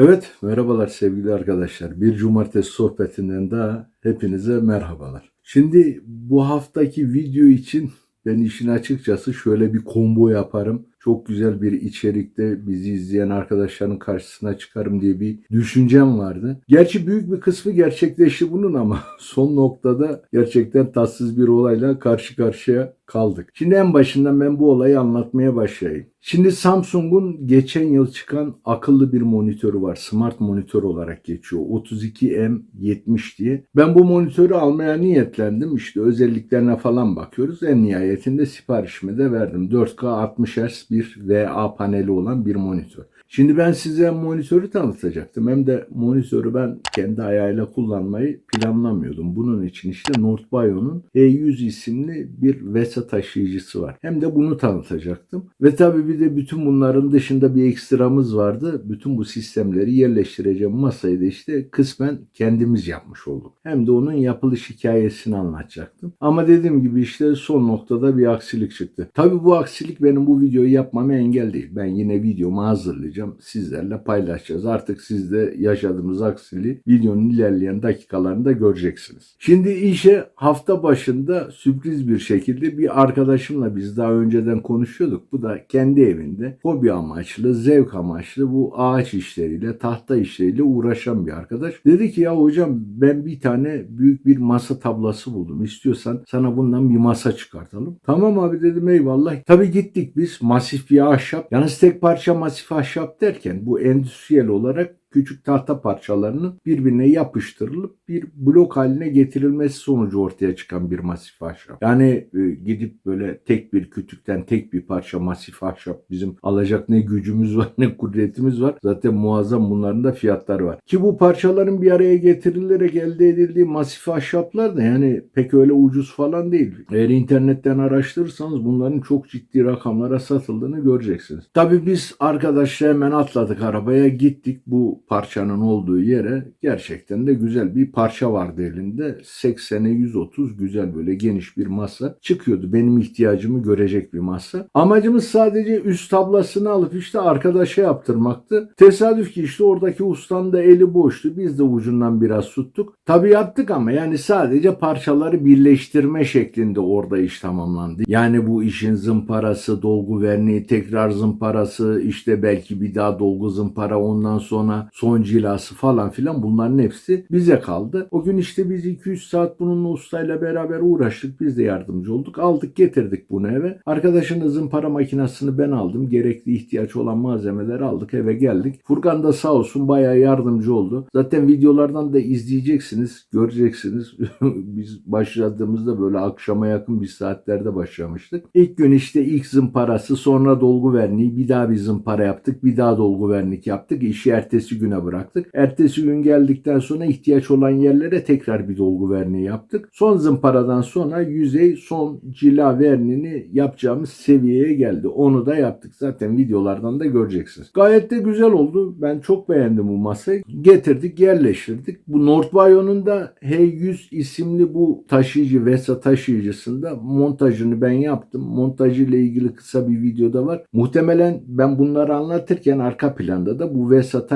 Evet, merhabalar sevgili arkadaşlar. Bir cumartesi sohbetinden daha hepinize merhabalar. Şimdi bu haftaki video için ben işin açıkçası şöyle bir combo yaparım. Çok güzel bir içerikte bizi izleyen arkadaşların karşısına çıkarım diye bir düşüncem vardı. Gerçi büyük bir kısmı gerçekleşti bunun ama son noktada gerçekten tatsız bir olayla karşı karşıya kaldık. Şimdi en başından ben bu olayı anlatmaya başlayayım. Şimdi Samsung'un geçen yıl çıkan akıllı bir monitörü var. Smart monitör olarak geçiyor. 32M70 diye. Ben bu monitörü almaya niyetlendim. İşte özelliklerine falan bakıyoruz. En nihayetinde siparişimi de verdim. 4K 60 Hz bir VA paneli olan bir monitör. Şimdi ben size monitörü tanıtacaktım. Hem de monitörü ben kendi ayağıyla kullanmayı planlamıyordum. Bunun için işte Northbio'nun E100 isimli bir VESA taşıyıcısı var. Hem de bunu tanıtacaktım. Ve tabii bir de bütün bunların dışında bir ekstramız vardı. Bütün bu sistemleri yerleştireceğim masayı da işte kısmen kendimiz yapmış olduk. Hem de onun yapılış hikayesini anlatacaktım. Ama dediğim gibi işte son noktada bir aksilik çıktı. Tabii bu aksilik benim bu videoyu yapmama engel değil. Ben yine videomu hazırlayacağım. Sizlerle paylaşacağız. Artık siz de yaşadığımız aksiliği videonun ilerleyen dakikalarında göreceksiniz. Şimdi işe hafta başında sürpriz bir şekilde bir arkadaşımla biz daha önceden konuşuyorduk. Bu da kendi evinde hobi amaçlı, zevk amaçlı bu ağaç işleriyle, tahta işleriyle uğraşan bir arkadaş. Dedi ki ya hocam ben bir tane büyük bir masa tablası buldum. İstiyorsan sana bundan bir masa çıkartalım. Tamam abi dedim eyvallah. Tabii gittik biz masif bir ahşap. Yalnız tek parça masif ahşap derken bu endüstriyel olarak küçük tahta parçalarının birbirine yapıştırılıp bir blok haline getirilmesi sonucu ortaya çıkan bir masif ahşap. Yani e, gidip böyle tek bir kütükten tek bir parça masif ahşap bizim alacak ne gücümüz var ne kudretimiz var. Zaten muazzam bunların da fiyatları var. Ki bu parçaların bir araya getirilerek elde edildiği masif ahşaplar da yani pek öyle ucuz falan değil. Eğer internetten araştırırsanız bunların çok ciddi rakamlara satıldığını göreceksiniz. Tabii biz arkadaşlar hemen atladık arabaya gittik bu parçanın olduğu yere gerçekten de güzel bir parça vardı elinde. 80'e 130 güzel böyle geniş bir masa çıkıyordu. Benim ihtiyacımı görecek bir masa. Amacımız sadece üst tablasını alıp işte arkadaşa yaptırmaktı. Tesadüf ki işte oradaki ustanın da eli boştu. Biz de ucundan biraz tuttuk. Tabii yaptık ama yani sadece parçaları birleştirme şeklinde orada iş tamamlandı. Yani bu işin zımparası, dolgu verniği, tekrar zımparası, işte belki bir daha dolgu zımpara ondan sonra son cilası falan filan bunların hepsi bize kaldı. O gün işte biz 200 saat bununla ustayla beraber uğraştık. Biz de yardımcı olduk. Aldık getirdik bunu eve. Arkadaşın zımpara makinesini ben aldım. Gerekli ihtiyaç olan malzemeleri aldık eve geldik. Furkan da sağ olsun bayağı yardımcı oldu. Zaten videolardan da izleyeceksiniz, göreceksiniz. biz başladığımızda böyle akşama yakın bir saatlerde başlamıştık. İlk gün işte ilk zımparası sonra dolgu verniği bir daha bir zımpara yaptık. Bir daha dolgu vernik yaptık. İşi ertesi güne bıraktık. Ertesi gün geldikten sonra ihtiyaç olan yerlere tekrar bir dolgu verniği yaptık. Son zımparadan sonra yüzey son cila vernini yapacağımız seviyeye geldi. Onu da yaptık. Zaten videolardan da göreceksiniz. Gayet de güzel oldu. Ben çok beğendim bu masayı. Getirdik, yerleştirdik. Bu Northbio'nun da H100 isimli bu taşıyıcı VESA taşıyıcısında montajını ben yaptım. Montajı ile ilgili kısa bir videoda var. Muhtemelen ben bunları anlatırken arka planda da bu VESA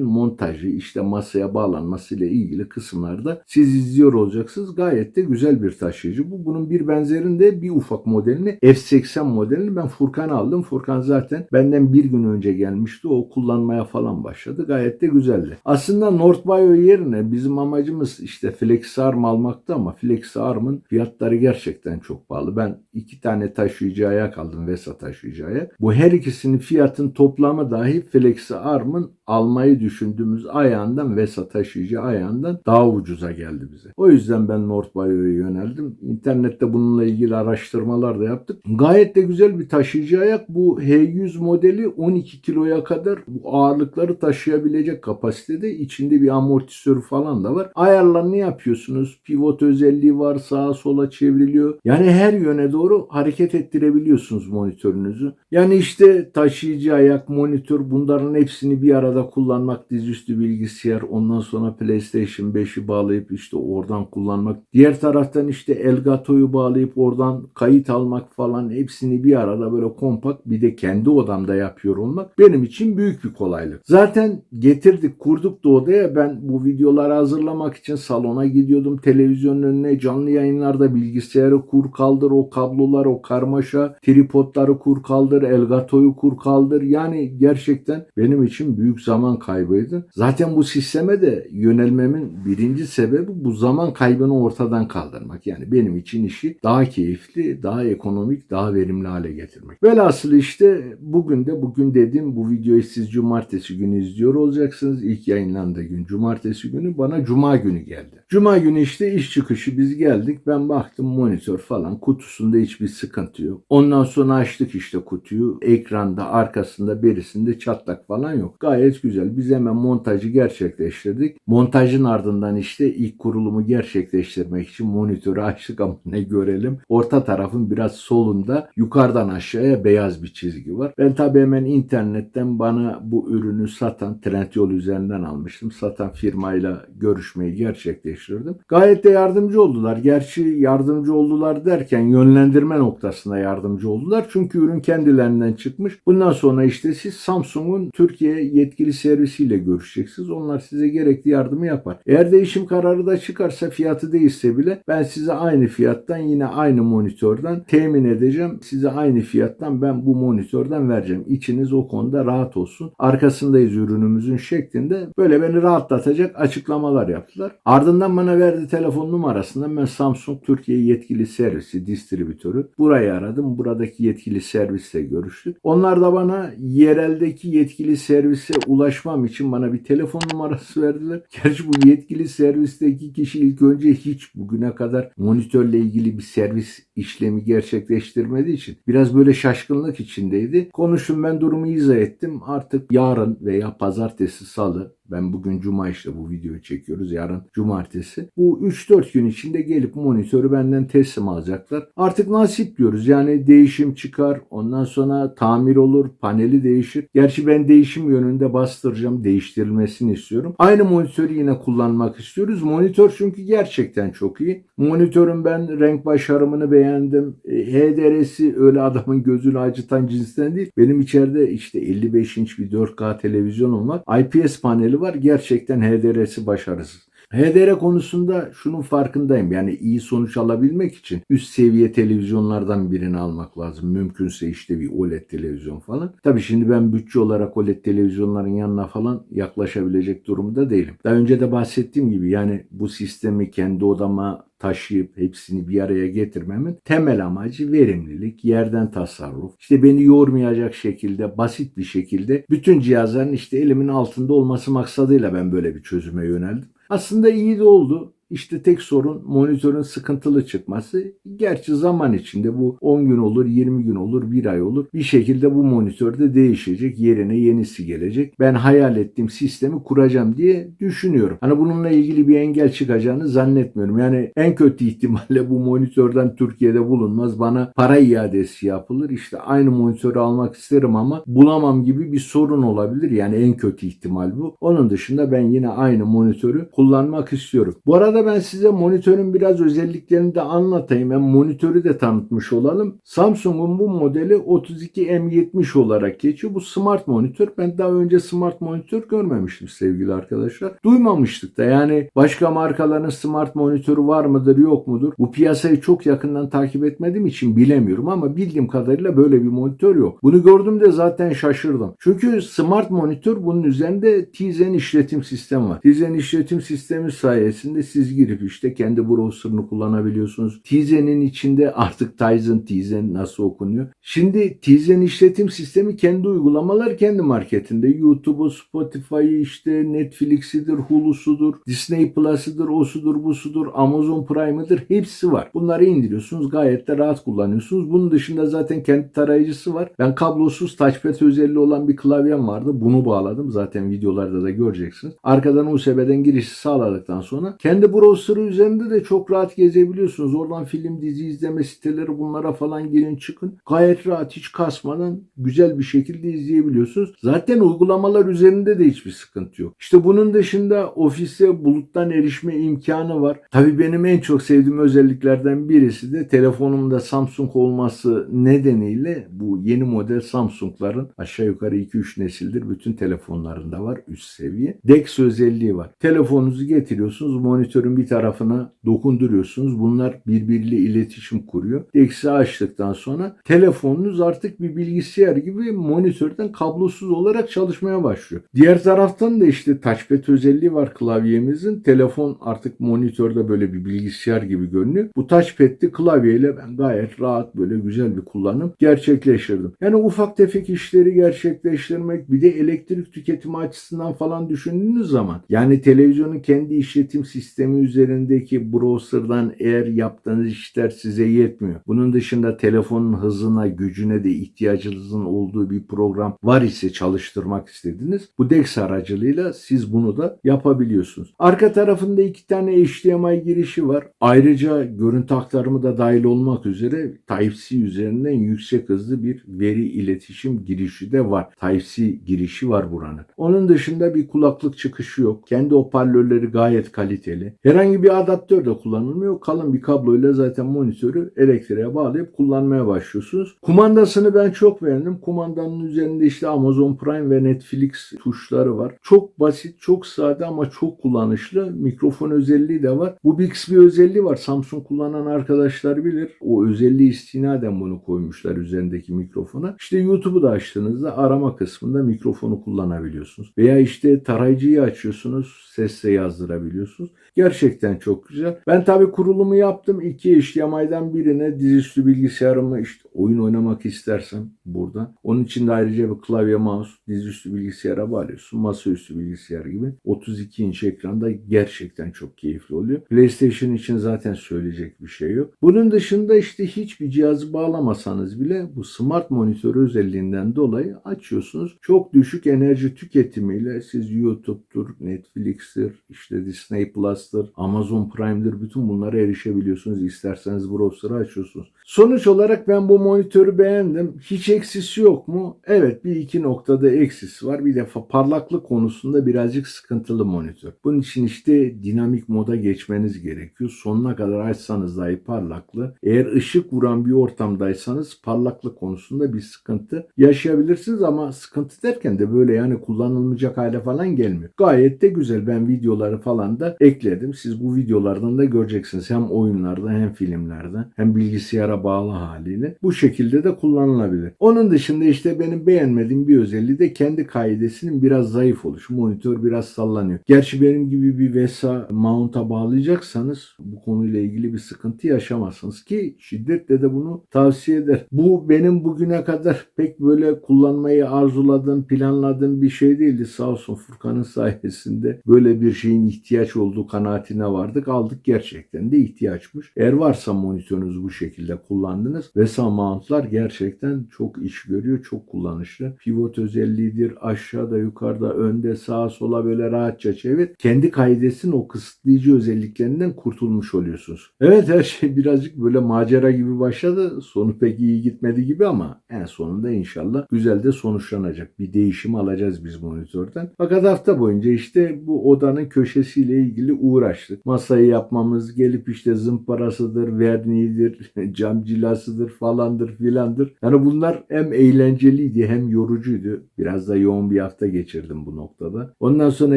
taşıyıcının montajı işte masaya bağlanması ile ilgili kısımlarda siz izliyor olacaksınız. Gayet de güzel bir taşıyıcı. Bu bunun bir benzerinde bir ufak modelini F80 modelini ben Furkan aldım. Furkan zaten benden bir gün önce gelmişti. O kullanmaya falan başladı. Gayet de güzeldi. Aslında Northbio yerine bizim amacımız işte FlexArm almakta ama FlexArm'ın fiyatları gerçekten çok pahalı. Ben iki tane taşıyıcı ayak aldım. Vesa taşıyıcı ayak. Bu her ikisinin fiyatın toplamı dahi FlexArm'ın almayı düşündüğümüz ayağından Vesa taşıyıcı ayağından daha ucuza geldi bize. O yüzden ben Northbio'ya yöneldim. İnternette bununla ilgili araştırmalar da yaptık. Gayet de güzel bir taşıyıcı ayak. Bu H100 modeli 12 kiloya kadar bu ağırlıkları taşıyabilecek kapasitede. İçinde bir amortisörü falan da var. Ayarlarını yapıyorsunuz. Pivot özelliği var. Sağa sola çevriliyor. Yani her yöne doğru hareket ettirebiliyorsunuz monitörünüzü. Yani işte taşıyıcı ayak, monitör bunların hepsini bir arada bilgisayarda kullanmak dizüstü bilgisayar ondan sonra PlayStation 5'i bağlayıp işte oradan kullanmak. Diğer taraftan işte Elgato'yu bağlayıp oradan kayıt almak falan hepsini bir arada böyle kompakt bir de kendi odamda yapıyor olmak benim için büyük bir kolaylık. Zaten getirdik kurduk da odaya ben bu videoları hazırlamak için salona gidiyordum televizyonun önüne canlı yayınlarda bilgisayarı kur kaldır o kablolar o karmaşa tripodları kur kaldır Elgato'yu kur kaldır yani gerçekten benim için büyük zaman kaybıydı. Zaten bu sisteme de yönelmemin birinci sebebi bu zaman kaybını ortadan kaldırmak. Yani benim için işi daha keyifli, daha ekonomik, daha verimli hale getirmek. Velhasıl işte bugün de bugün dedim bu videoyu siz cumartesi günü izliyor olacaksınız. İlk yayınlandığı gün cumartesi günü bana cuma günü geldi. Cuma günü işte iş çıkışı biz geldik. Ben baktım monitör falan kutusunda hiçbir sıkıntı yok. Ondan sonra açtık işte kutuyu. Ekranda arkasında berisinde çatlak falan yok. Gayet güzel. Biz hemen montajı gerçekleştirdik. Montajın ardından işte ilk kurulumu gerçekleştirmek için monitörü açtık ama ne görelim. Orta tarafın biraz solunda yukarıdan aşağıya beyaz bir çizgi var. Ben tabii hemen internetten bana bu ürünü satan Trendyol üzerinden almıştım. Satan firmayla görüşmeyi gerçekleştirdim. Gayet de yardımcı oldular. Gerçi yardımcı oldular derken yönlendirme noktasında yardımcı oldular. Çünkü ürün kendilerinden çıkmış. Bundan sonra işte siz Samsung'un Türkiye yetkili servisiyle görüşeceksiniz. Onlar size gerekli yardımı yapar. Eğer değişim kararı da çıkarsa fiyatı değişse bile ben size aynı fiyattan yine aynı monitörden temin edeceğim. Size aynı fiyattan ben bu monitörden vereceğim. İçiniz o konuda rahat olsun. Arkasındayız ürünümüzün şeklinde böyle beni rahatlatacak açıklamalar yaptılar. Ardından bana verdi telefon numarasından ben Samsung Türkiye yetkili servisi distribütörü. Burayı aradım. Buradaki yetkili servisle görüştük. Onlar da bana yereldeki yetkili servise ulaşmam için bana bir telefon numarası verdiler. Gerçi bu yetkili servisteki kişi ilk önce hiç bugüne kadar monitörle ilgili bir servis işlemi gerçekleştirmediği için biraz böyle şaşkınlık içindeydi. Konuştum ben durumu izah ettim. Artık yarın veya pazartesi salı ben bugün cuma işte bu videoyu çekiyoruz. Yarın cumartesi. Bu 3-4 gün içinde gelip monitörü benden teslim alacaklar. Artık nasip diyoruz. Yani değişim çıkar. Ondan sonra tamir olur. Paneli değişir. Gerçi ben değişim yönünde bastıracağım. Değiştirilmesini istiyorum. Aynı monitörü yine kullanmak istiyoruz. Monitör çünkü gerçekten çok iyi. Monitörün ben renk başarımını beğendim. E, HDR'si öyle adamın gözünü acıtan cinsten değil. Benim içeride işte 55 inç bir 4K televizyonum var. IPS paneli var. Gerçekten HDR'si başarısız. HDR konusunda şunun farkındayım. Yani iyi sonuç alabilmek için üst seviye televizyonlardan birini almak lazım. Mümkünse işte bir OLED televizyon falan. Tabii şimdi ben bütçe olarak OLED televizyonların yanına falan yaklaşabilecek durumda değilim. Daha önce de bahsettiğim gibi yani bu sistemi kendi odama taşıyıp hepsini bir araya getirmemin temel amacı verimlilik, yerden tasarruf. İşte beni yormayacak şekilde, basit bir şekilde bütün cihazların işte elimin altında olması maksadıyla ben böyle bir çözüme yöneldim. Aslında iyi de oldu. İşte tek sorun monitörün sıkıntılı çıkması. Gerçi zaman içinde bu 10 gün olur, 20 gün olur, 1 ay olur. Bir şekilde bu monitör de değişecek. Yerine yenisi gelecek. Ben hayal ettiğim sistemi kuracağım diye düşünüyorum. Hani bununla ilgili bir engel çıkacağını zannetmiyorum. Yani en kötü ihtimalle bu monitörden Türkiye'de bulunmaz. Bana para iadesi yapılır. İşte aynı monitörü almak isterim ama bulamam gibi bir sorun olabilir. Yani en kötü ihtimal bu. Onun dışında ben yine aynı monitörü kullanmak istiyorum. Bu arada ben size monitörün biraz özelliklerini de anlatayım. Hem monitörü de tanıtmış olalım. Samsung'un bu modeli 32M70 olarak geçiyor. Bu smart monitör. Ben daha önce smart monitör görmemiştim sevgili arkadaşlar. Duymamıştık da yani başka markaların smart monitörü var mıdır yok mudur? Bu piyasayı çok yakından takip etmediğim için bilemiyorum ama bildiğim kadarıyla böyle bir monitör yok. Bunu gördüğümde zaten şaşırdım. Çünkü smart monitör bunun üzerinde Tizen işletim sistemi var. Tizen işletim sistemi sayesinde siz girip işte kendi browser'ını kullanabiliyorsunuz. Tizen'in içinde artık Tizen, Tizen nasıl okunuyor? Şimdi Tizen işletim sistemi kendi uygulamalar kendi marketinde. YouTube'u, Spotify'ı işte Netflix'idir, Hulu'sudur, Disney Plus'ıdır, osudur, busudur, Amazon Prime'ıdır hepsi var. Bunları indiriyorsunuz gayet de rahat kullanıyorsunuz. Bunun dışında zaten kendi tarayıcısı var. Ben kablosuz touchpad özelliği olan bir klavyem vardı. Bunu bağladım. Zaten videolarda da göreceksiniz. Arkadan USB'den girişi sağladıktan sonra kendi browser'ı üzerinde de çok rahat gezebiliyorsunuz. Oradan film, dizi izleme siteleri bunlara falan girin çıkın. Gayet rahat hiç kasmadan güzel bir şekilde izleyebiliyorsunuz. Zaten uygulamalar üzerinde de hiçbir sıkıntı yok. İşte bunun dışında ofise buluttan erişme imkanı var. Tabii benim en çok sevdiğim özelliklerden birisi de telefonumda Samsung olması nedeniyle bu yeni model Samsung'ların aşağı yukarı 2-3 nesildir bütün telefonlarında var üst seviye. DeX özelliği var. Telefonunuzu getiriyorsunuz monitörün bir tarafına dokunduruyorsunuz. Bunlar birbiriyle iletişim kuruyor. DeX'i açtıktan sonra telefonunuz artık bir bilgisayar gibi monitörden kablosuz olarak çalışmaya başlıyor. Diğer taraftan da işte touchpad özelliği var klavyemizin. Telefon artık monitörde böyle bir bilgisayar gibi görünüyor. Bu touchpad'li klavyeyle ben gayet rahat böyle güzel bir kullanım gerçekleştirdim. Yani ufak tefek işleri gerçekleştirmek bir de elektrik tüketimi açısından falan düşündüğünüz zaman yani televizyonun kendi işletim sistemi üzerindeki browser'dan eğer yaptığınız işler size yetmiyor. Bunun dışında telefonun hızına, gücüne de ihtiyacınızın olduğu bir program var ise çalıştırmak istediniz. Bu DeX aracılığıyla siz bunu da yapabiliyorsunuz. Arka tarafında iki tane HDMI girişi var. Ayrıca görüntü aktarımı da dahil olmak üzere Type-C üzerinden yüksek hızlı bir veri iletişim girişi de var. Type-C girişi var buranın. Onun dışında bir kulaklık çıkışı yok. Kendi hoparlörleri gayet kaliteli. Herhangi bir adaptör de kullanılmıyor. Kalın bir kabloyla zaten monitörü elektriğe bağlayıp kullanmaya başlıyorsunuz. Kumandasını ben çok beğendim. Kumandanın üzerinde işte Amazon Prime ve Netflix tuşları var. Çok basit, çok sade ama çok kullanışlı. Mikrofon özelliği de var. Bu Bixby özelliği var. Samsung kullanan arkadaşlar bilir. O özelliği istinaden bunu koymuşlar üzerindeki mikrofona. İşte YouTube'u da açtığınızda arama kısmında mikrofonu kullanabiliyorsunuz. Veya işte tarayıcıyı açıyorsunuz. Sesle yazdırabiliyorsunuz. Gerçekten çok güzel. Ben tabi kurulumu yaptım. İki HDMI'den birine dizüstü bilgisayarımı işte oyun oynamak istersem burada. Onun için de ayrıca bir klavye mouse dizüstü bilgisayara bağlıyorsun. Masaüstü bilgisayar gibi. 32 inç ekranda gerçekten çok keyifli oluyor. PlayStation için zaten söyleyecek bir şey yok. Bunun dışında işte hiçbir cihazı bağlamasanız bile bu smart monitör özelliğinden dolayı açıyorsunuz. Çok düşük enerji tüketimiyle siz YouTube'dur, Netflix'tir, işte Disney Plus'tır, Amazon Prime'dir bütün bunlara erişebiliyorsunuz. İsterseniz browser'ı açıyorsunuz. Sonuç olarak ben bu monitörü beğendim. Hiç eksisi yok mu? Evet bir iki noktada eksisi var. Bir defa parlaklık konusunda birazcık sıkıntılı monitör. Bunun için işte dinamik moda geçmeniz gerekiyor. Sonuna kadar açsanız dahi parlaklığı. Eğer ışık vuran bir ortamdaysanız parlaklık konusunda bir sıkıntı yaşayabilirsiniz ama sıkıntı derken de böyle yani kullanılmayacak hale falan gelmiyor. Gayet de güzel. Ben videoları falan da ekledim. Siz bu videolardan da göreceksiniz. Hem oyunlarda hem filmlerde hem bilgisayara bağlı haliyle. Bu şekilde de kullanılabilir. Onun dışında işte benim beğenmediğim bir özelliği de kendi kaidesinin biraz zayıf oluşu. Monitör biraz sallanıyor. Gerçi benim gibi bir VESA mount'a bağlayacaksanız bu konuyla ilgili bir sıkıntı yaşamazsınız ki şiddetle de bunu tavsiye eder. Bu benim bugüne kadar pek böyle kullanmayı arzuladığım, planladığım bir şey değildi. Sağ olsun Furkan'ın sayesinde böyle bir şeyin ihtiyaç olduğu kanaatine vardık. Aldık gerçekten de ihtiyaçmış. Eğer varsa monitörünüz bu şekilde kullandınız. VESA mount'lar gerçekten çok iş görüyor, çok kullanışlı. Pivot özelliğidir. Aşağıda, yukarıda, önde, sağa, sola böyle rahatça çevir. Kendi kaidesinin o kısıtlayıcı özelliklerinden kurtulmuş oluyorsunuz. Evet her şey birazcık böyle macera gibi başladı. Sonu pek iyi gitmedi gibi ama en sonunda inşallah güzel de sonuçlanacak. Bir değişim alacağız biz monitörden. Fakat hafta boyunca işte bu odanın köşesiyle ilgili uğraştık. Masayı yapmamız, gelip işte zımparasıdır, verniğidir, cam cilasıdır falandır filandır. Yani bunlar hem eğlenceliydi hem yorucuydu. Biraz da yoğun bir hafta geçirdim bu noktada. Ondan sonra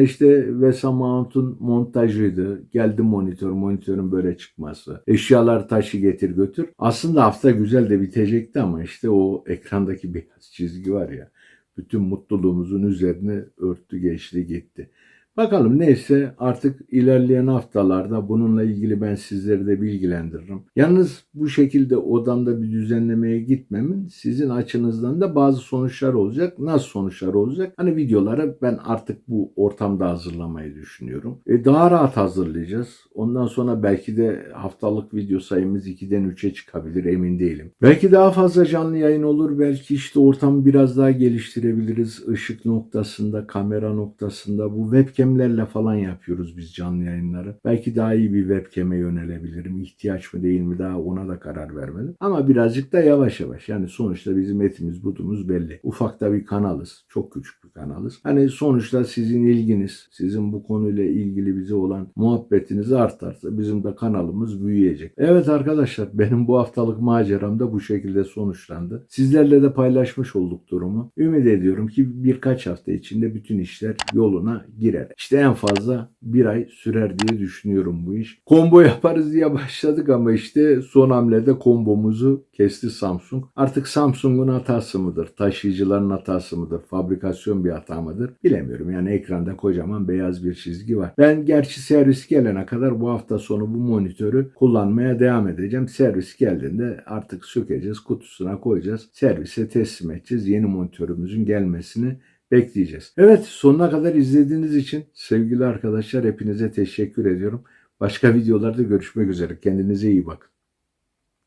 işte Vesa Mount'un montajıydı. Geldi monitör, monitörün böyle çıkması. Eşyalar taşı getir götür. Aslında hafta güzel de bitecekti ama işte o ekrandaki beyaz çizgi var ya bütün mutluluğumuzun üzerine örttü geçti gitti. Bakalım neyse artık ilerleyen haftalarda bununla ilgili ben sizleri de bilgilendiririm. Yalnız bu şekilde odamda bir düzenlemeye gitmemin sizin açınızdan da bazı sonuçlar olacak. Nasıl sonuçlar olacak? Hani videoları ben artık bu ortamda hazırlamayı düşünüyorum. E daha rahat hazırlayacağız. Ondan sonra belki de haftalık video sayımız 2'den 3'e çıkabilir emin değilim. Belki daha fazla canlı yayın olur. Belki işte ortamı biraz daha geliştirebiliriz. Işık noktasında, kamera noktasında bu webcam webcamlerle falan yapıyoruz biz canlı yayınları. Belki daha iyi bir webcam'e yönelebilirim. İhtiyaç mı değil mi daha ona da karar vermedim. Ama birazcık da yavaş yavaş. Yani sonuçta bizim etimiz budumuz belli. Ufakta bir kanalız. Çok küçük bir kanalız. Hani sonuçta sizin ilginiz, sizin bu konuyla ilgili bize olan muhabbetiniz artarsa bizim de kanalımız büyüyecek. Evet arkadaşlar benim bu haftalık maceram da bu şekilde sonuçlandı. Sizlerle de paylaşmış olduk durumu. Ümit ediyorum ki birkaç hafta içinde bütün işler yoluna girer. İşte en fazla bir ay sürer diye düşünüyorum bu iş. Combo yaparız diye başladık ama işte son hamlede kombomuzu kesti Samsung. Artık Samsung'un hatası mıdır? Taşıyıcıların hatası mıdır? Fabrikasyon bir hata mıdır? Bilemiyorum. Yani ekranda kocaman beyaz bir çizgi var. Ben gerçi servis gelene kadar bu hafta sonu bu monitörü kullanmaya devam edeceğim. Servis geldiğinde artık sökeceğiz, kutusuna koyacağız. Servise teslim edeceğiz. Yeni monitörümüzün gelmesini bekleyeceğiz. Evet sonuna kadar izlediğiniz için sevgili arkadaşlar hepinize teşekkür ediyorum. Başka videolarda görüşmek üzere. Kendinize iyi bakın.